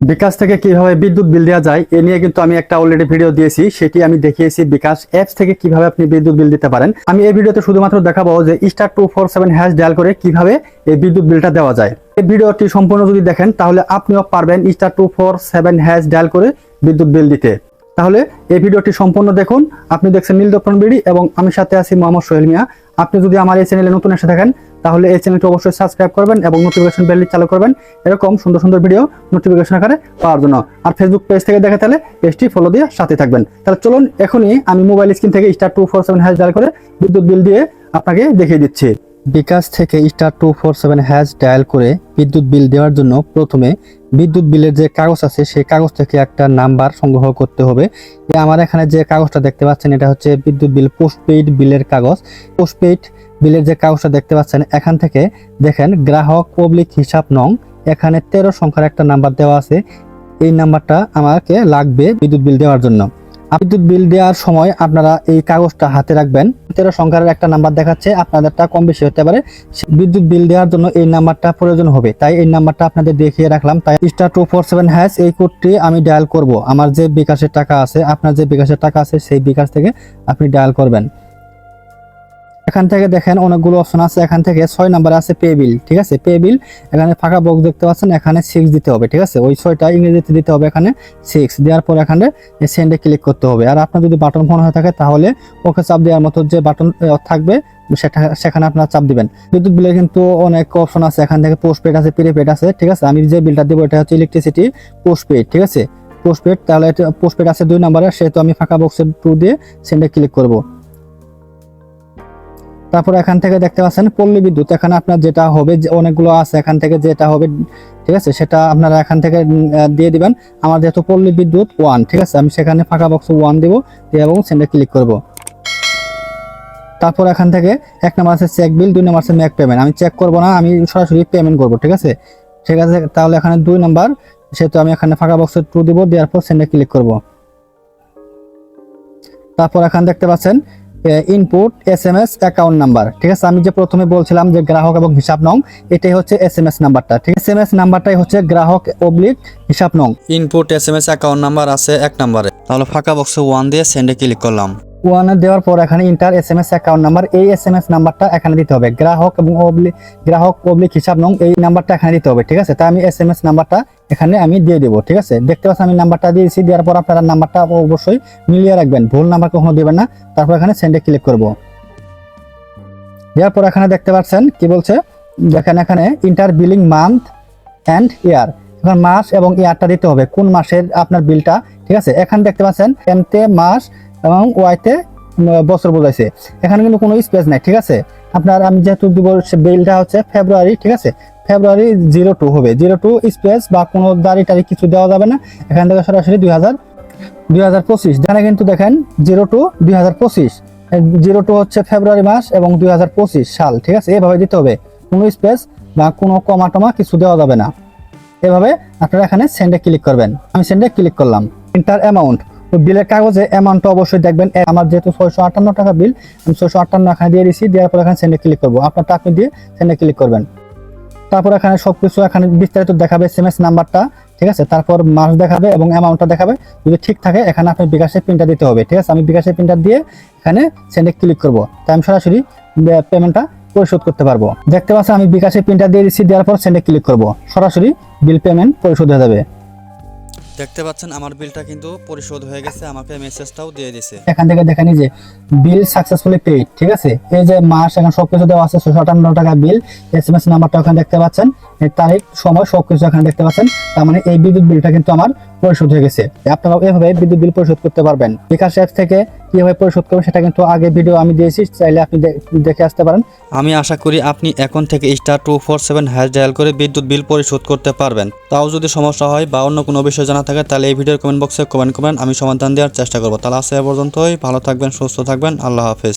বিকাশ থেকে কীভাবে বিদ্যুৎ বিল দেওয়া যায়, এ নিয়ে কিন্তু আমি একটা অলরেডি ভিডিও দিয়েছি। সেটি আমি দেখিয়েছি বিকাশ অ্যাপস থেকে কীভাবে আপনি বিদ্যুৎ বিল দিতে পারেন। আমি এই ভিডিওতে শুধুমাত্র দেখাবো যে star two four seven hash dial করে কীভাবে এই বিদ্যুৎ বিলটা দেওয়া যায়। এই ভিডিওটি সম্পূর্ণ যদি দেখেন, তাহলে আপনিও পারবেন star two four seven hash dial করে বিদ্যুৎ বিল দিতে। তাহলে এই ভিডিওটি সম্পূর্ণ দেখুন। আপনি দেখছেন নীল নীলদর্পণ বিডি এবং আমি সাথে আছি মোহাম্মদ সোহেল মিয়া। আপনি যদি আমার এই চ্যানেলে নতুন এসে থাকেন তাহলে এই চ্যানেলটি অবশ্যই সাবস্ক্রাইব করবেন এবং নোটিফিকেশন বেলটি চালু করবেন। এরকম সুন্দর সুন্দর ভিডিও নোটিফিকেশন আকারে পাওয়ার জন্য। আর ফেসবুক পেজ থেকে দেখে তাহলে পেজটি ফলো দিয়ে সাথে থাকবেন। তাহলে চলুন, এখনই আমি মোবাইল স্ক্রিন থেকে star two four seven hash dial করে বিদ্যুৎ বিল দিয়ে আপনাকে দেখিয়ে দিচ্ছি। বিকাশ থেকে star two four seven hash dial করে বিদ্যুৎ বিল দেওয়ার জন্য প্রথমে বিদ্যুৎ বিলের যে কাগজ আছে, সেই কাগজ থেকে একটা নাম্বার সংগ্রহ করতে হবে। আমার এখানে যে কাগজটা দেখতে পাচ্ছেন, এটা হচ্ছে বিদ্যুৎ বিল পোস্টপেইড বিলের কাগজ। পোস্টপেইড বিলের যে কাগজটা দেখতে পাচ্ছেন, এখান থেকে দেখেন গ্রাহক পাবলিক হিসাব নং, এখানে তেরো সংখ্যার একটা নাম্বার দেওয়া আছে। এই নাম্বারটা আমাকে লাগবে বিদ্যুৎ বিল দেওয়ার জন্য। বিদ্যুৎ বিল দেওয়ার সময় আপনারা এই কাগজটা হাতে রাখবেন। তেরো সংখ্যার একটা নাম্বার দেখাচ্ছে, আপনাদেরটা কম বেশি হতে পারে। বিদ্যুৎ বিল দেওয়ার জন্য এই নাম্বারটা প্রয়োজন হবে। তাই এই নাম্বারটা আপনাদের দেখিয়ে রাখলাম। তাই star two four seven hash এই কোডটি আমি ডায়াল করব। আমার যে বিকাশের টাকা আছে, আপনার যে বিকাশের টাকা আছে, সেই বিকাশ থেকে আপনি ডায়াল করবেন। এখান থেকে দেখেন অনেকগুলো অপশন আছে। এখান থেকে ছয় নাম্বারে আছে পে বিল ঠিক আছে? পে বিল এখানে ফাঁকা বক্স দেখতে পাচ্ছেন, এখানে সিক্স দিতে হবে, ঠিক আছে? ওই ছয়টা ইংরেজিতে দিতে হবে এখানে সিক্স দেওয়ার পর এখানে সেন্ডে ক্লিক করতে হবে। আর আপনার যদি বাটন ফোন হয়ে থাকে, তাহলে ওকে চাপ দেওয়ার মতো যে বাটন থাকবে, সেটা, সেখানে আপনারা চাপ দিবেন। বিদ্যুৎ বিলের কিন্তু অনেক অপশন আছে। এখান থেকে পোস্টপেড আছে প্রিপেড আছে, ঠিক আছে? আমি যে বিলটা দেবো, এটা হচ্ছে ইলেকট্রিসিটি পোস্টপেড ঠিক আছে? পোস্টপেড তাহলে পোস্টপেড আছে দুই নম্বরে সেহেতু আমি ফাঁকা বক্সের টু দিয়ে সেন্ডে ক্লিক করব। তারপর এখান থেকে দেখতে পাচ্ছেন পল্লী বিদ্যুৎ। এখানে আপনার যেটা হবে, যে অনেকগুলো আছে এখান থেকে যেটা হবে, ঠিক আছে? সেটা আপনারা এখান থেকে দিয়ে দিবেন। আমার যেহেতু পল্লী বিদ্যুৎ ওয়ান ঠিক আছে? আমি সেখানে ফাঁকা বক্স ওয়ান দিব এবং সেন্ডে ক্লিক করব। তারপর এখান থেকে এক নম্বর আছে চেক বিল দুই নম্বর আছে ম্যাক পেমেন্ট আমি চেক করব না, আমি সরাসরি পেমেন্ট করব, ঠিক আছে? ঠিক আছে, তাহলে এখানে দুই নাম্বার সেহেতু আমি এখানে ফাঁকা বক্সে টু দিব, দেওয়ার পর সেন্ডে ক্লিক করব। তারপর এখানে দেখতে পাচ্ছেন input S M S account number ঠিক আছে? আমি যে প্রথমে বলছিলাম যে গ্রাহক এবং হিসাব নং, এটাই হচ্ছে এস এম এস নাম্বারটা ঠিক এস এম এস নাম্বারটাই হচ্ছে গ্রাহক অবলিক হিসাব নং। Input S M S account number আছে এক নাম্বারে। তাহলে ফাঁকা বক্সে ওয়ান দিয়ে সেন্ডে ক্লিক করলাম। ওয়ানে দেওয়ার পর এখানে enter S M S account number এই এস এম এস নাম্বারটা এখানে দিতে হবে। গ্রাহক এবং অবলিক গ্রাহক অবলিক হিসাব নং, এই নাম্বারটা এখানে দিতে হবে, ঠিক আছে? তাই আমি এস এম এস নাম্বারটা এখানে আমি দিয়ে দেবো, ঠিক আছে? দেখতে পাচ্ছেন আমি নাম্বারটা দিয়েছি, দেওয়ার পর আপনারা নাম্বারটা অবশ্যই মিলিয়ে রাখবেন। ভুল নাম্বার কখনো দেবেন না। তারপর এখানে সেন্ডে ক্লিক করব। দেওয়ার পর এখানে দেখতে পাচ্ছেন কি বলছে? দেখেন এখানে enter billing month and year এখন মাস এবং ইয়ারটা দিতে হবে। কোন মাসের আপনার বিলটা ঠিক আছে? এখানে দেখতে পাচ্ছেন এমতে মাস এবং ওয়াইতে বছর বোঝাইছে এখানে কিন্তু কোনো স্পেস নাই, ঠিক আছে? আপনার আমি যেহেতু দিব বিলটা হচ্ছে ফেব্রুয়ারি ঠিক আছে? ফেব্রুয়ারি জিরো টু হবে। জিরো টু স্পেস বা কোনো দাড়ি টাড়ি কিছু দেওয়া যাবে না। এখান থেকে সরাসরি দুই হাজার দুই হাজার পঁচিশ। যেখানে কিন্তু দেখেন জিরো টু দুই হাজার পঁচিশ। জিরো টু হচ্ছে ফেব্রুয়ারি মাস এবং দুই হাজার পঁচিশ সাল, ঠিক আছে? এভাবে দিতে হবে। কোনো স্পেস বা কোনো কমা টমা কিছু দেওয়া যাবে না। এভাবে আপনারা এখানে সেন্ডে ক্লিক করবেন। আমি সেন্ডে ক্লিক করলাম। ইন্টার অ্যামাউন্ট তো বিলের কাগজে অ্যামাউন্টটা অবশ্যই দেখবেন। আমার যেহেতু ছয়শো আটান্ন টাকা বিল আমি ছয়শো আটান্ন এখানে দিয়ে দিচ্ছি দেওয়ার পর এখানে সেন্ডে ক্লিক করব। আপনারটা আপনি দিয়ে সেন্ডে ক্লিক করবেন। তারপর এখানে সবকিছু এখানে বিস্তারিত দেখাবে এস এম এস নাম্বারটা ঠিক আছে? তারপর মাস দেখাবে এবং অ্যামাউন্টটা দেখাবে। যদি ঠিক থাকে, এখানে আপনি বিকাশের প্রিন্টার দিতে হবে, ঠিক আছে? আমি বিকাশের প্রিন্টার দিয়ে এখানে সেন্ডে ক্লিক করব। তাই আমি সরাসরি পেমেন্টটা পরিশোধ করতে পারব। দেখতে পাচ্ছেন, আমি বিকাশের প্রিন্টার দিয়ে দিচ্ছি দেওয়ার পর সেন্ডে ক্লিক করব। সরাসরি বিল পেমেন্ট পরিশোধ হয়ে যাবে। দেখতে পাচ্ছেন, আমার বিলটা কিন্তু পরিশোধ হয়ে গেছে, আমাকে মেসেজটাও দিয়ে দিয়েছে এখান থেকে দেখেন যে, বিল সাকসেসফুলি পেইড ঠিক আছে? এই যে মাস এখন সবকিছু দেওয়া আছে, ছশো আটান্ন টাকা বিল এসএমএস এম এস নাম্বারটা ওখানে দেখতে পাচ্ছেন তারিখ, সময়, সবকিছু এখানে দেখতে পাচ্ছেন, তার মানে এই বিদ্যুৎ বিলটা কিন্তু আমার পরিশোধ হয়ে গেছে। আপনারা এভাবে বিদ্যুৎ বিল পরিশোধ করতে পারবেন। বিকাশ অ্যাপ থেকে কীভাবে পরিশোধ করবেন সেটা কিন্তু আগে ভিডিও আমি দিয়েছি, চাইলে আপনি দেখে আসতে পারেন। আমি আশা করি আপনি এখন থেকে star two four seven hash dial করে বিদ্যুৎ বিল পরিশোধ করতে পারবেন। তাও যদি সমস্যা হয় বা অন্য কোনো বিষয় জানা থাকে, তাহলে এই ভিডিওর কমেন্ট বক্সে কমেন্ট করবেন, আমি সমাধান দেওয়ার চেষ্টা করব। তাহলে আসে পর্যন্তই, ভালো থাকবেন, সুস্থ থাকবেন, আল্লাহ হাফেজ।